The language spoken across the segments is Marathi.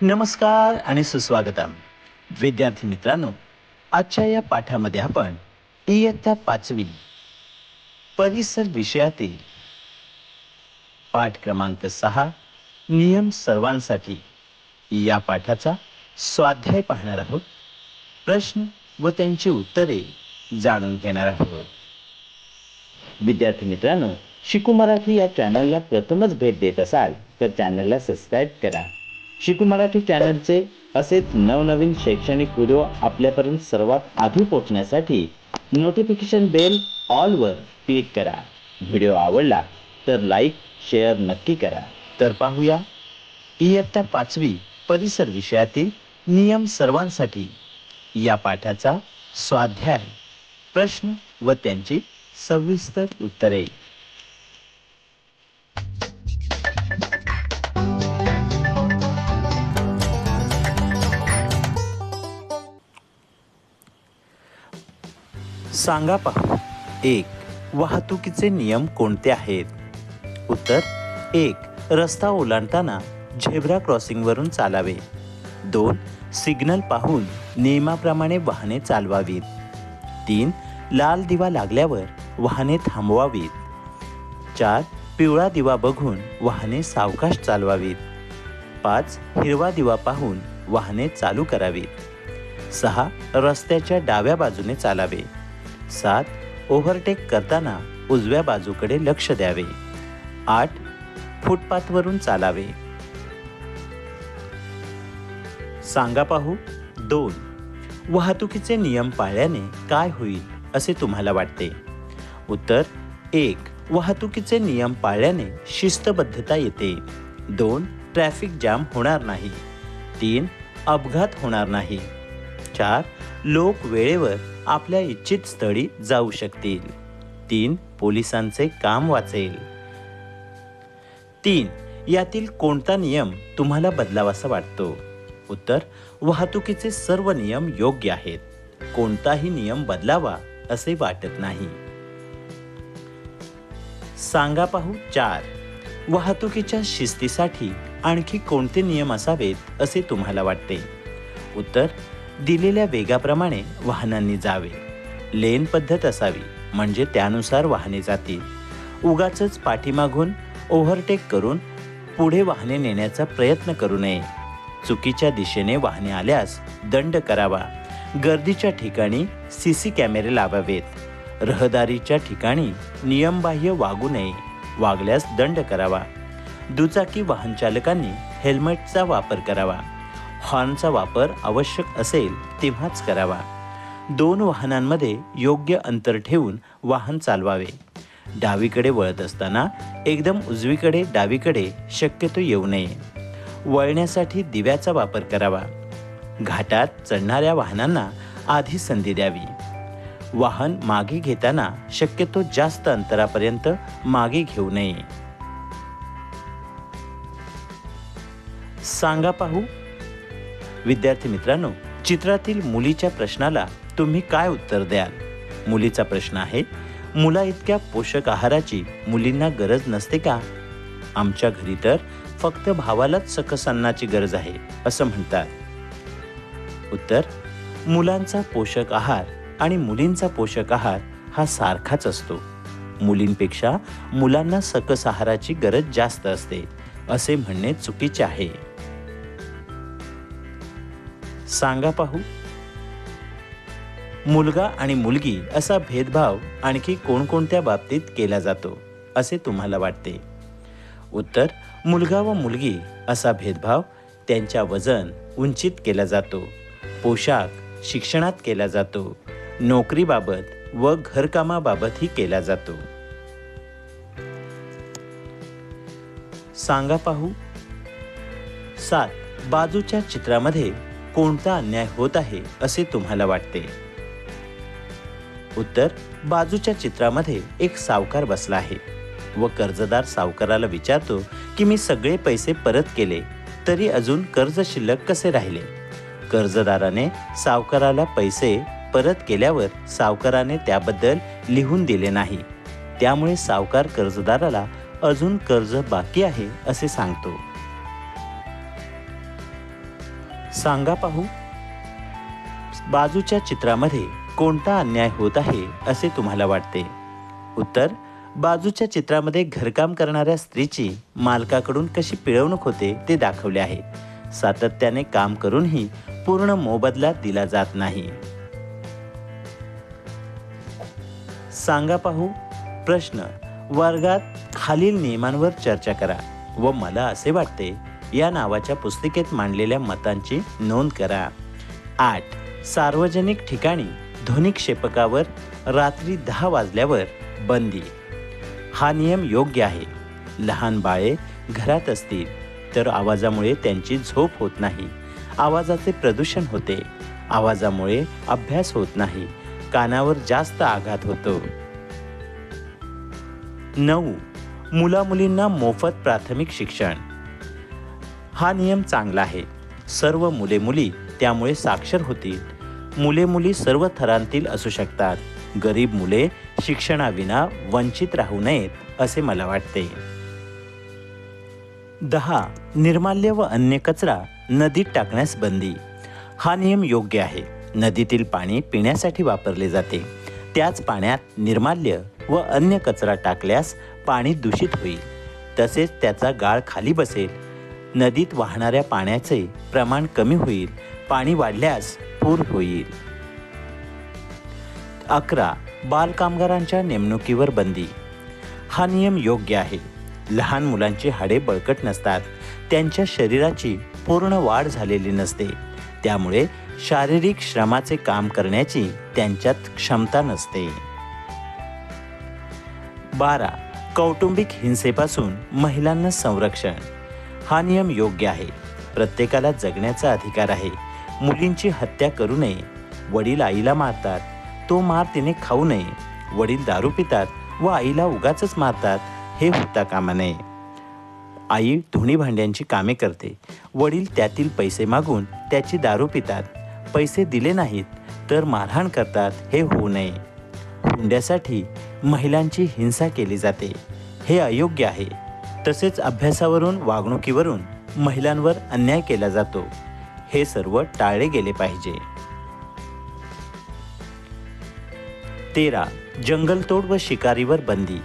नमस्कार आणि सुस्वागतम. विद्यार्थी मित्रांनो आजच्या या पाठामध्ये आपण इयत्ता पाचवी परिसर विषयातील पाठ क्रमांक सहा नियम सर्वांसाठी या पाठाचा स्वाध्याय पाहणार आहोत. प्रश्न व त्यांची उत्तरे जाणून घेणार आहोत. विद्यार्थी मित्रांनो शिकू मराठी या चॅनलला प्रथमच भेट देत असाल तर चॅनलला सबस्क्राईब करा. शिकू मराठी चॅनलचे असेच नवनवीन शैक्षणिक व्हिडिओ आपल्यापर्यंत सर्वात आधी पोहोचण्यासाठी नोटिफिकेशन बेल ऑलवर क्लिक करा. व्हिडिओ आवडला तर लाईक शेअर नक्की करा. तर पाहूया इयत्ता पाचवी परिसर विषयातील नियम सर्वांसाठी या पाठाचा स्वाध्याय. प्रश्न व त्यांची सविस्तर उत्तरे. सांगा पहा. एक वाहतुकीचे नियम कोणते आहेत? उत्तर एक रस्ता ओलांडताना झेब्रा क्रॉसिंगवरून चालावे. दोन सिग्नल पाहून नियमाप्रमाणे वाहने चालवावीत. तीन लाल दिवा लागल्यावर वाहने थांबवावीत. चार पिवळा दिवा बघून वाहने सावकाश चालवावीत. पाच हिरवा दिवा पाहून वाहने चालू करावीत. सहा रस्त्याच्या डाव्या बाजूने चालावे. सात ओव्हरटेक करताना उजव्या बाजूकडे लक्ष द्यावे. आठ फुटपाथवरून चालावे. सांगा पाहू. दोन वाहतुकीचे नियम पाळल्याने काय होईल असे तुम्हाला वाटते? उत्तर एक वाहतुकीचे नियम पाळल्याने शिस्तबद्धता येते. दोन ट्रॅफिक जाम होणार नाही. तीन अपघात होणार नाही. चार लोक वेळेवर आपल्या इच्छित स्थळी जाऊ शकतील. तीन पोलिसांचे काम वाचेल. तीन यातील कोणता नियम तुम्हाला बदलावासा वाटतो? उत्तर वाहतुकीचे सर्व नियम योग्य आहेत. कोणताही नियम बदलावा असे वाटत नाही. सांगा पाहू चार वाहतुकीच्या शिस्तीसाठी आणखी कोणते नियम असावेत असे तुम्हाला वाटते? उत्तर दिलेल्या वेगाप्रमाणे वाहनांनी जावे. लेन पद्धत असावी म्हणजे त्यानुसार वाहने जातील. उगाच पाठीमागून ओव्हरटेक करून पुढे वाहने नेण्याचा प्रयत्न करू नये. चुकीच्या दिशेने वाहने आल्यास दंड करावा. गर्दीच्या ठिकाणी सी सी कॅमेरे लावावेत. रहदारीच्या ठिकाणी नियमबाह्य वागू नये. वागल्यास दंड करावा. दुचाकी वाहनचालकांनी हेल्मेटचा वापर करावा. हॉर्नचा वापर आवश्यक असेल तेव्हाच करावा. दोन वाहनांमध्ये योग्य अंतर ठेवून वाहन चालवावे. डावीकडे वळत असताना एकदम उजवीकडे डावीकडे शक्यतो येऊ नये. वळण्यासाठी दिव्याचा वापर करावा. घाटात चढणाऱ्या वाहनांना आधी संधी द्यावी. वाहन मागे घेताना शक्यतो जास्त अंतरापर्यंत मागे घेऊ नये. सांगा पाहू विद्यार्थी मित्रांनो चित्रातील मुलीच्या प्रश्नाला तुम्ही काय उत्तर द्याल? मुलीचा प्रश्न आहे मुला इतक्या पोषक आहाराची मुलींना गरज नसते का? आमच्या घरी तर फक्त भावालाच सकस अन्नाची गरज आहे असं म्हणतात. उत्तर मुलांचा पोषक आहार आणि मुलींचा पोषक आहार हा सारखाच असतो. मुलींपेक्षा मुलांना सकस आहाराची गरज जास्त असते असे म्हणणे चुकीचे आहे. सांगा पाहू. मुलगा आणि मुलगी असा भेदभाव आणखी कोणकोणत्या बाबतीत केला जातो असे तुम्हाला वाटते? उत्तर मुलगा व मुलगी असा भेदभाव त्यांच्या वजन उंचीत केला जातो पोशाख शिक्षणात केला जातो नोकरीबाबत व घरकामाबाबतही केला जातो. सांगा पाहू. सात बाजूच्या चित्रामध्ये कोणता अन्याय होत आहे असे तुम्हाला वाटते? उत्तर बाजूच्या चित्रामध्ये एक सावकार बसला आहे. व कर्जदार सावकाराला विचारतो की मी सगळे पैसे परत केले तरी अजून कर्ज शिल्लक कसे राहिले? कर्जदाराने सावकाराला पैसे परत केल्यावर सावकाराने त्याबद्दल लिहून दिले नाही. त्यामुळे सावकार कर्जदाराला अजून कर्ज बाकी आहे असे सांगतो. सांगा पाहू. बाजूच्या चित्रामध्ये कोणता अन्याय होत आहे असे तुम्हाला वाटते? उत्तर बाजूच्या चित्रामध्ये घरकाम करणाऱ्या स्त्रीची मालकाकडून कशी पिळवणूक होते ते दाखवले आहे. सातत्याने काम करूनही पूर्ण मोबदला दिला जात नाही. सांगा पाहू. प्रश्न वर्गात खालील नियमांवर चर्चा करा व मला असे वाटते या नावाच्या पुस्तिकेत मांडलेल्या मतांची नोंद करा. आठ. सार्वजनिक ठिकाणी ध्वनिक्षेपकावर रात्री दहा वाजल्यावर बंदी. हा नियम योग्य आहे. लहान बाळे घरात असतील तर आवाजामुळे त्यांची झोप होत नाही. आवाजाचे प्रदूषण होते. आवाजामुळे अभ्यास होत नाही. कानावर जास्त आघात होतो. नऊ. मुलामुलींना मोफत प्राथमिक शिक्षण. हा नियम चांगला आहे. सर्व मुले मुली त्यामुळे साक्षर होतील. मुले मुली सर्व थरांतील असू शकतात. गरीब मुले शिक्षणाविना वंचित राहू नयेत असे मला वाटते. दहा. निर्माल्य व अन्य कचरा नदीत टाकण्यास बंदी. हा नियम योग्य आहे. नदीतील पाणी पिण्यासाठी वापरले जाते. त्याच पाण्यात निर्माल्य व अन्य कचरा टाकल्यास पाणी दूषित होईल. तसेच त्याचा गाळ खाली बसेल. नदीत वाहणाऱ्या पाण्याचे प्रमाण कमी होईल पाणी वाढल्यास पूर होईल. अकरा. बालकामगारांच्या नेमणुकीवर बंदी. हा नियम योग्य आहे. लहान मुलांची हाडे बळकट नसतात. त्यांच्या शरीराची पूर्ण वाढ झालेली नसते. त्यामुळे शारीरिक श्रमाचे काम करण्याची त्यांच्यात क्षमता नसते. बारा. कौटुंबिक हिंसेपासून महिलांना संरक्षण. हा नियम योग्य आहे. प्रत्येकाला जगण्याचा अधिकार आहे. मुलींची हत्या करू नये. वडील आईला मारतात. तो मार तिने खाऊ नये. वडील दारू पितात व आईला उगाच मारतात हे होता कामा नये. आई धुणी भांड्यांची कामे करते. वडील त्यातील पैसे मागून त्याची दारू पितात. पैसे दिले नाहीत तर मारहाण करतात हे होऊ नये. हुंड्यासाठी महिलांची हिंसा केली जाते. हे अयोग्य आहे. तसेच अभ्यासावरून वागणुकीवरून महिलांवर अन्याय केला जातो. हे सर्व टाळले गेले पाहिजे. तेरा. जंगलतोड व शिकारीवर बंदी.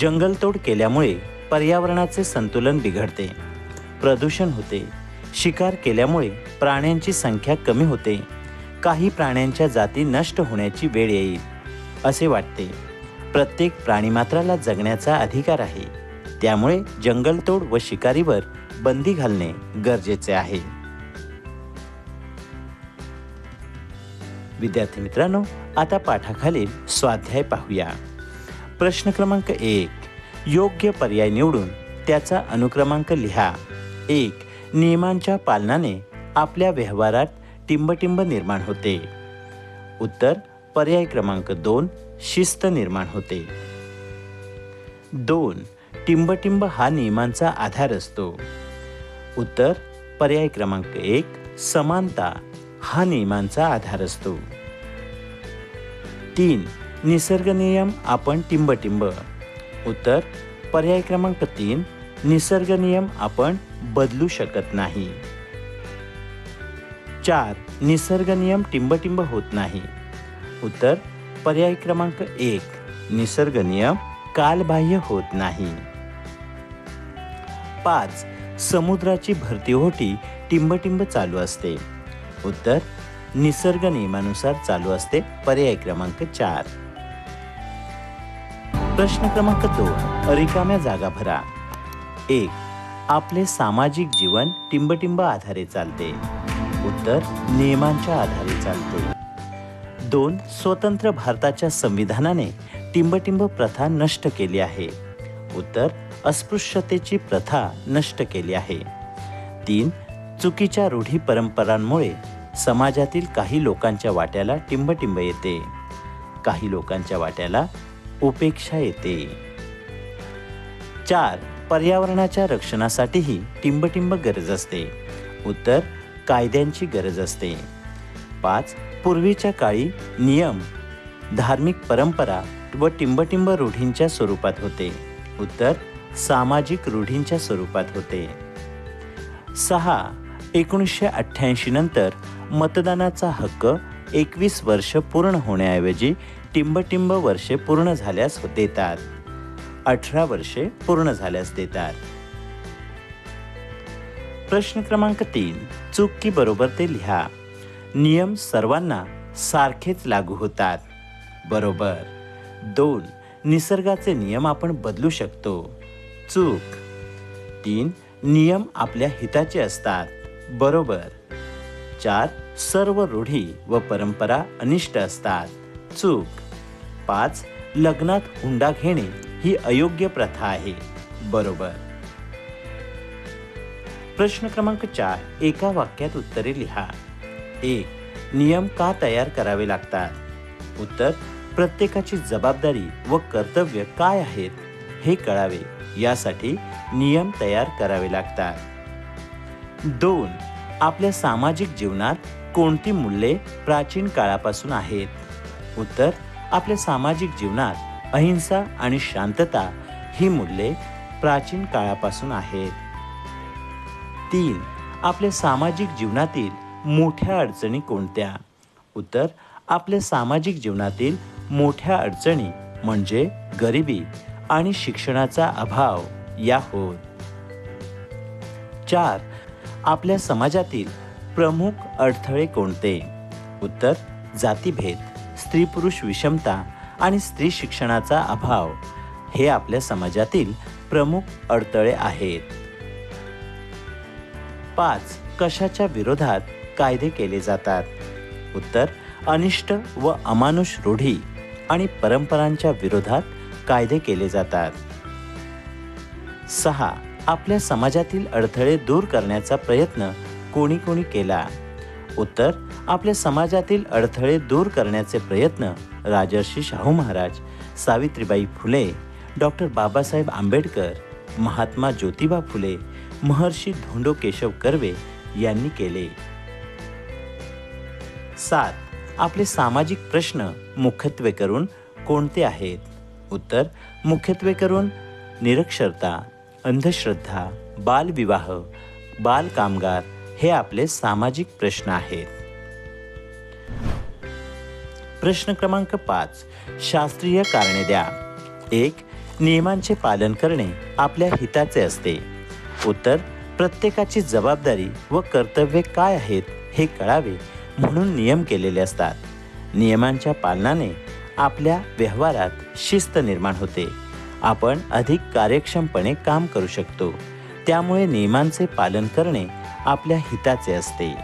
जंगलतोड केल्यामुळे पर्यावरणाचे संतुलन बिघडते. प्रदूषण होते. शिकार केल्यामुळे प्राण्यांची संख्या कमी होते. काही प्राण्यांच्या जाती नष्ट होण्याची वेळ येईल असे वाटते. प्रत्येक प्राणीमात्राला जगण्याचा अधिकार आहे. त्यामुळे जंगलतोड व शिकारीवर बंदी घालणे गरजेचे आहे. विद्यार्थी मित्रांनो आता पाठाखालील स्वाध्याय पाहूया. प्रश्न क्रमांक एक योग्य पर्याय निवडून त्याचा अनुक्रमांक लिहा. एक नियमांच्या पालनाने आपल्या व्यवहारात टिंबटिंब निर्माण होते. उत्तर पर्याय क्रमांक दोन शिस्त निर्माण होते. दोन टिंबटिंब हा नियमांचा आधार असतो. उत्तर पर्याय क्रमांक एक समानता हा नियमांचा आधार असतो. तीन निसर्ग नियम आपण टिंबटिंब. उत्तर पर्याय क्रमांक तीन निसर्ग नियम आपण बदलू शकत नाही. चार निसर्ग नियम टिंबटिंब होत नाही. उत्तर पर्याय क्रमांक एक निसर्ग नियम कालबाह्य होत नाही. पाच समुद्राची भरती ओहोटी टिंबटिंब चालू असते. उत्तर निसर्ग नियमानुसार चालू असते. पर्याय क्रमांक चार. प्रश्न क्रमांक दोन. रिकाम्या जागा भरा. एक आपले सामाजिक जीवन टिंबटिंब आधारे चालते. उत्तर नियमांच्या आधारे चालते. दोन स्वतंत्र भारताच्या संविधानाने टिंबटिंब प्रथा नष्ट केली आहे. उत्तर अस्पृश्यतेची प्रथा नष्ट केली आहे. तीन चुकीच्या रूढी परंपरांमुळे समाजातील काही लोकांच्या वाट्याला टिंबटिंब येते. काही लोकांच्या वाट्याला उपेक्षा येते. चार पर्यावरणाच्या रक्षणासाठीही टिंबटिंब गरज असते. उत्तर कायद्यांची गरज असते. पाच पूर्वीच्या काळी नियम धार्मिक परंपरा व टिंबटिंब रूढींच्या स्वरूपात होते. उत्तर सामाजिक रूढींच्या स्वरूपात होते. सहा एकोणीसशे अठ्ठ्याऐंशी नंतर मतदानाचा हक्क एकवीस वर्ष पूर्ण होण्याऐवजी टिंबटिंब वर्षे पूर्ण झाल्यास देतात. अठरा वर्षे पूर्ण झाल्यास देतात. प्रश्न क्रमांक तीन चूक की बरोबर ते लिहा. नियम सर्वांना सारखेच लागू होतात. बरोबर. दोन निसर्गाचे नियम आपण बदलू शकतो. चूक. तीन नियम आपल्या हिताचे असतात. बरोबर. चार सर्व रूढी व परंपरा अनिष्ट असतात. चूक. पाच लग्नात हुंडा घेणे ही अयोग्य प्रथा आहे. बरोबर. प्रश्न क्रमांक चार एका वाक्यात उत्तरे लिहा. एक नियम का तयार करावे लागतात? उत्तर प्रत्येकाची जबाबदारी व कर्तव्य काय आहेत? हे कळावे. यासाठी नियम तयार करावे लागतात. दोन आपल्या सामाजिक जीवनात कोणती मूल्ये प्राचीन काळापासून आहेत? उत्तर आपल्या सामाजिक जीवनात अहिंसा आणि शांतता ही मूल्ये प्राचीन काळापासून आहेत. तीन आपल्या सामाजिक जीवनातील मोठ्या अडचणी कोणत्या? उत्तर आपल्या सामाजिक जीवनातील मोठ्या अडचणी म्हणजे गरिबी आणि शिक्षणाचा अभाव या होत चार आपल्या समाजातील प्रमुख अडथळे कोणते? उत्तर जातीभेद स्त्री पुरुष विषमता आणि स्त्री शिक्षणाचा अभाव हे आपल्या समाजातील प्रमुख अडथळे आहेत. पाच कशाच्या विरोधात कायदे केले जातात? उत्तर अनिष्ट व अमानुष रूढी आणि परंपरांच्या विरोधात कायदे केले जातात. सहा. आपल्या समाजातील अडथळे दूर करण्याचा प्रयत्न कोणी कोणी केला? उत्तर. आपल्या समाजातील अडथळे दूर करण्याचे प्रयत्न राजर्षी शाहू महाराज सावित्रीबाई फुले डॉक्टर बाबासाहेब आंबेडकर महात्मा ज्योतिबा फुले महर्षी धोंडो केशव कर्वे यांनी केले. सात. आपले सामाजिक प्रश्न मुख्यत्वे करून कोणते आहेत? उत्तर मुख्यत्वे करून निरक्षरता अंधश्रद्धा बालविवाह बाल कामगार हे आपले सामाजिक प्रश्न आहेत. प्रश्न क्रमांक पाच. शास्त्रीय कारणे द्या. एक नियमांचे पालन करणे आपल्या हिताचे असते. उत्तर प्रत्येकाची जबाबदारी व कर्तव्ये काय आहेत हे कळावे म्हणून नियम केलेले असतात. नियमांच्या पालनाने आपल्या व्यवहारात शिस्त निर्माण होते. आपण अधिक कार्यक्षमपणे काम करू शकतो. त्यामुळे नियमांचे पालन करणे आपल्या हिताचे असते.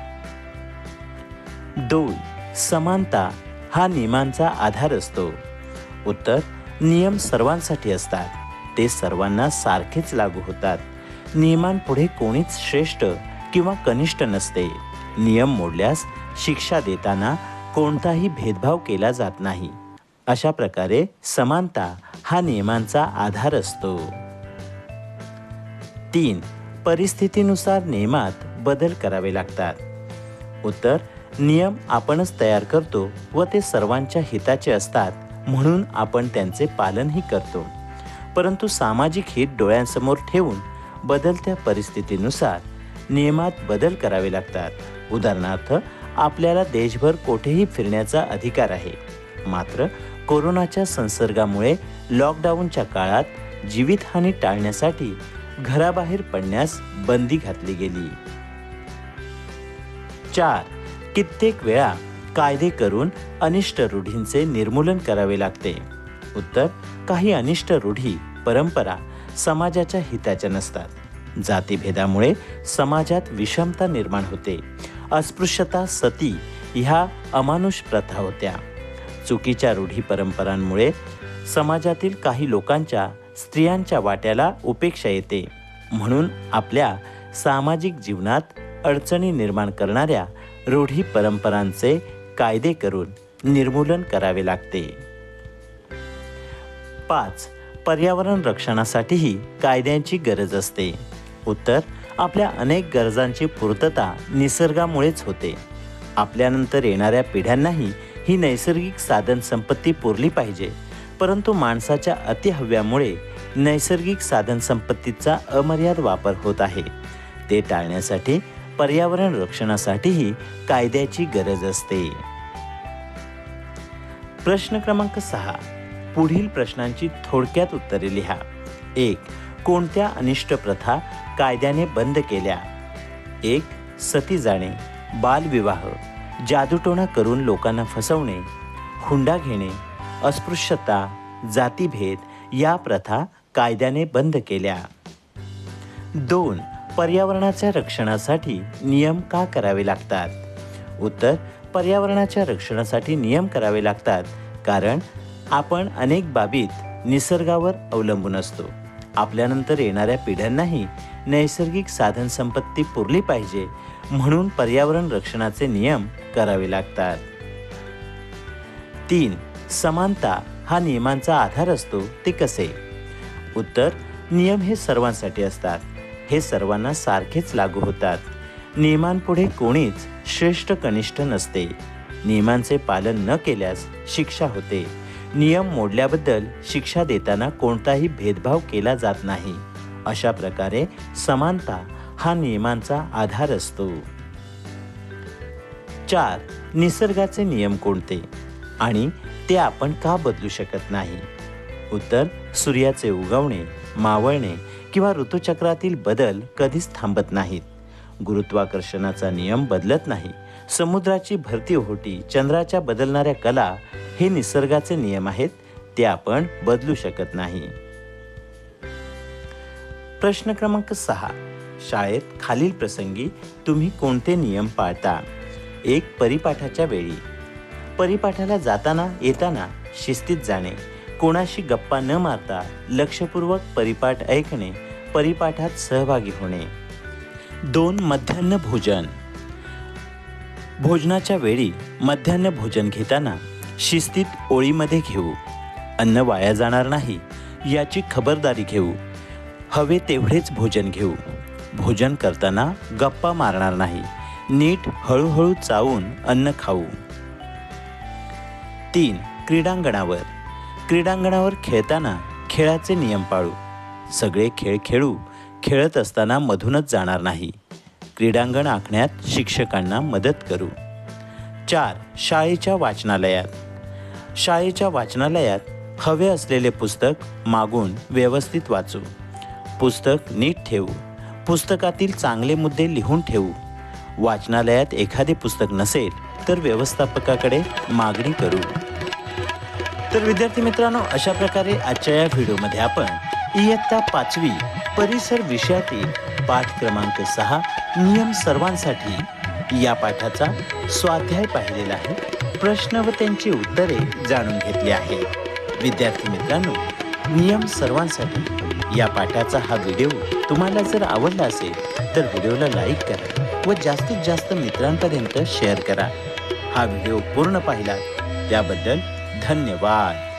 दोन समानता हा नियमांचा आधार असतो. उत्तर नियम सर्वांसाठी असतात. ते सर्वांना सारखेच लागू होतात. नियमांपुढे कोणीच श्रेष्ठ किंवा कनिष्ठ नसते. नियम मोडल्यास शिक्षा देताना कोणताही भेदभाव केला जात नाही. अशा प्रकारे समानता हा नियमांचा आधार असतो. तीन परिस्थितीनुसार नियमात बदल करावे लागतात. उत्तर नियम आपणच तयार करतो व ते सर्वांच्या हिताचे असतात म्हणून आपण त्यांचे पालनही करतो. परंतु सामाजिक हित डोळ्यांसमोर ठेवून बदलत्या परिस्थितीनुसार नियमात बदल करावे लागतात. उदाहरणार्थ आपल्याला देशभर कोठेही फिरण्याचा अधिकार आहे. मात्र कोरोनाच्या संसर्गामुळे लॉकडाऊनच्या काळात जीवितहानी टाळण्यासाठी घराबाहेर पडण्यास बंदी घातली गेली. चार. कित्येक वेळा कायदे करून अनिष्ट रूढींचे निर्मूलन करावे लागते. उत्तर काही अनिष्ट रूढी परंपरा समाजाच्या हिताच्या नसतात. जातीभेदामुळे समाजात विषमता निर्माण होते. अस्पृश्यता सती ह्या अमानुष प्रथा होत्या. चुकीच्या रूढी परंपरांमुळे समाजातील काही लोकांच्या स्त्रियांच्या वाट्याला उपेक्षा येते. म्हणून आपल्या सामाजिक जीवनात अडचणी निर्माण करणाऱ्या रूढी परंपरांचे कायदे करून निर्मूलन करावे लागते. पाच. पर्यावरण रक्षणासाठीही कायद्यांची गरज असते. उत्तर आपल्या अनेक गरजांची पूर्तता निसर्गामुळेच होते. आपल्यानंतर येणाऱ्या पिढ्यांनाही ही नैसर्गिक साधन संपत्ती पुरली पाहिजे. परंतु माणसाच्या अतिहव्यामुळे नैसर्गिक साधन संपत्तीचा अमर्याद वापर होत आहे. ते टाळण्यासाठी पर्यावरण रक्षणासाठीही कायद्याची गरज असते. प्रश्न क्रमांक सहा. पुढील प्रश्नांची थोडक्यात उत्तरे लिहा. एक कोणत्या अनिष्ट प्रथा कायद्याने बंद केल्या? एक सती जाणे. बालविवाह. जादूटोणा करून लोकांना फसवणे हुंडा घेणे अस्पृश्यता जातीभेद या प्रथा कायद्याने बंद केल्या. दोन पर्यावरणाच्या रक्षणासाठी नियम का करावे लागतात? उत्तर पर्यावरणाच्या रक्षणासाठी नियम करावे लागतात कारण आपण अनेक बाबीत निसर्गावर अवलंबून असतो. आपल्यानंतर येणाऱ्या पिढ्यांनाही नैसर्गिक साधनसंपत्ती पुरली पाहिजे म्हणून पर्यावरण रक्षणाचे नियम करावे लागतात. तीन समानता हा नियमांचा आधार असतो ते कसे? उत्तर नियम हे सर्वांसाठी असतात. हे सर्वांना सारखेच लागू होतात. नियमांपुढे कोणीच श्रेष्ठ कनिष्ठ नसते. नियमांचे पालन न केल्यास शिक्षा होते. नियम मोडल्याबद्दल शिक्षा देताना कोणताही भेदभाव केला जात नाही. अशा प्रकारे समानता हा नियमांचा आधार असतो. चार निसर्गाचे नियम कोणते? आणि ते आपण का बदलू शकत नाही? उत्तर सूर्याचे उगवणे मावळणे किंवा ऋतुचक्रातील बदल कधीच थांबत नाहीत. गुरुत्वाकर्षणाचा नियम बदलत नाही. समुद्राची भरती होटी चंद्राच्या बदलणाऱ्या कला हे निसर्गाचे नियम आहेत ते आपण बदलू शकत नाही. प्रश्न क्रमांक सहा. शाळेत खालील प्रसंगी तुम्ही कोणते नियम पाळता? एक परिपाठाच्या वेळी. परिपाठाला जाताना येताना शिस्तीत जाणे कोणाशी गप्पा न मारता लक्षपूर्वक परिपाठ ऐकणे परिपाठात सहभागी होणे. दोन मध्यान्ह भोजन. भोजनाच्या वेळी मध्यान्ह भोजन घेताना शिस्तीत ओळीमध्ये घेऊ. अन्न वाया जाणार नाही याची खबरदारी घेऊ. हवे तेवढेच भोजन घेऊ. भोजन करताना गप्पा मारणार नाही नीट हळूहळू चावून अन्न खाऊ. तीन क्रीडांगणावर. क्रीडांगणावर खेळताना खेळाचे नियम पाळू. सगळे खेळ खेळू. खेळत असताना मधूनच जाणार नाही. क्रीडांगण आखण्यात शिक्षकांना मदत करू. चार शाळेच्या वाचनालयात. शाळेच्या वाचनालयात हवे असलेले पुस्तक मागून व्यवस्थित वाचू. पुस्तक नीट ठेवू. पुस्तकातील चांगले मुद्दे लिहून ठेवू. वाचनालयात एखादे पुस्तक नसेल तर व्यवस्थापकाकडे मागणी करू. तर विद्यार्थी मित्रांनो अशा प्रकारे आजच्या या व्हिडिओमध्ये आपण इयत्ता पाचवी परिसर विषयातील पाठ क्रमांक सहा नियम सर्वांसाठी या पाठाचा स्वाध्याय पाहिलेला आहे. प्रश्न व त्यांची उत्तरे जाणून घेतली आहेत विद्यार्थी मित्रांनो नियम सर्वांसाठी या पाठाचा हा व्हिडिओ तुम्हाला जर आवडला असेल तर व्हिडिओला लाईक करा. व जास्तीत जास्त मित्रांपर्यंत शेअर करा. हा व्हिडिओ पूर्ण पाहिला त्याबद्दल धन्यवाद.